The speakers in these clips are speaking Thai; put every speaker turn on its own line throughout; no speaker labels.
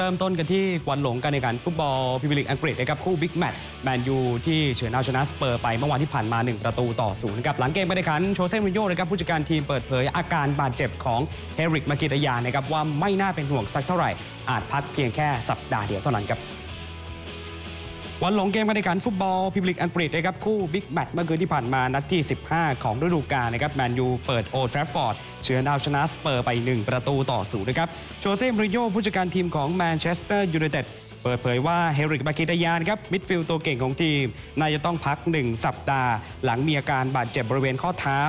เริ่มต้นกันที่ควันหลงการแข่งขันฟุตบอลพิมพ์ลีกอังกฤษนะครับคู่บิ๊กแมตช์แมนยูที่เฉือนเอาชนะสเปอร์ไปเมื่อวานที่ผ่านมา 1 ประตูต่อศูนย์นะครับหลังเกมการแข่งขันโชเซ่มูรินโยนะครับผู้จัดการทีมเปิดเผยอาการบาดเจ็บของเฮริกมากิตยานะครับว่าไม่น่าเป็นห่วงสักเท่าไหร่อาจพักเพียงแค่สัปดาห์เดียวเท่านั้นครับ วันหลงเกมการแข่งขันฟุตบอลพรีเมียร์ลีกอังกฤษนะครับคู่บิ๊กแมตช์เมื่อคืนที่ผ่านมานัดที่ 15 ของฤดูกาลนะครับแมนยูเปิดโอทราฟฟอร์ดเฉือนเอาชนะสเปอร์ไป 1 ประตูต่อศูนย์นะครับโจเซ่มริโยผู้จัดการทีมของแมนเชสเตอร์ยูไนเต็ดเปิดเผยว่าเฮริกบากิตยานครับมิดฟิลด์ตัวเก่งของทีมน่าจะต้องพัก 1 สัปดาห์ หลังมีอาการบาดเจ็บบริเวณข้อเท้า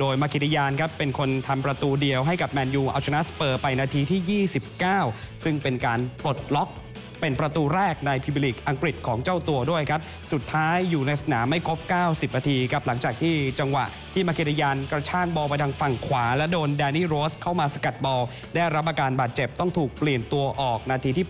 โดยมากิตยานครับเป็นคนทำประตูเดียวให้กับแมนยูเอาชนะสเปอร์ไปนาทีที่ 29 ซึ่งเป็นการปลดล็อก เป็นประตูแรกในพรีเมียร์ลีกอังกฤษของเจ้าตัวด้วยครับ สุดท้ายอยู่ในสนามไม่ครบ 90 นาทีครับหลังจากที่จังหวะที่มาเกเดยานกระชากบอลไปทางฝั่งขวา และโดนแดนนี่โรสเข้ามาสกัดบอลได้รับอาการบาดเจ็บต้องถูกเปลี่ยนตัวออกนาทีที่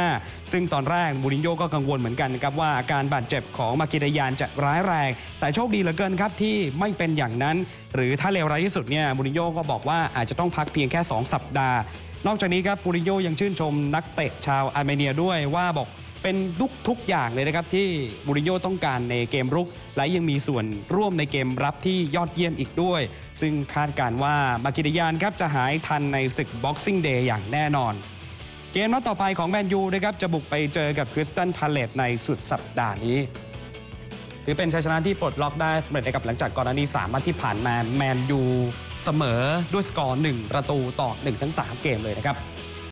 85 ซึ่งตอนแรกมูรินโญ่ก็กังวลเหมือนกันครับว่าอาการบาดเจ็บของมาเกเดยานจะร้ายแรง แต่โชคดีเหลือเกินครับที่ไม่เป็นอย่างนั้น หรือถ้าเลวร้ายที่สุดเนี่ยมูรินโญ่ก็บอกว่าอาจจะต้องพักเพียงแค่ 2 สัปดาห์ นอกจากนี้ครับมูริโญ่ยังชื่นชมนักเตะชาวอาร์เมเนียด้วยว่าบอกเป็นทุกทุกอย่างเลยนะครับที่มูริโญ่ต้องการในเกมรุก และยังมีส่วนร่วมในเกมรับที่ยอดเยี่ยมอีกด้วย ซึ่งคาดการว่ามากิดยานครับจะหายทันในศึก Boxing Day อย่างแน่นอน เกมนัดต่อไปของแมนยูนะครับจะบุกไปเจอกับคริสตันพาเลตในสุดสัปดาห์นี้ถือเป็นชัยชนะที่ปลดล็อกได้สำเร็จนะครับหลังจากก่อนหน้านี้3นัดที่ผ่านมาแมนยู เสมอด้วยสกอร์ 1 ประตูต่อ 1 ทั้ง 3 เกมเลยนะครับ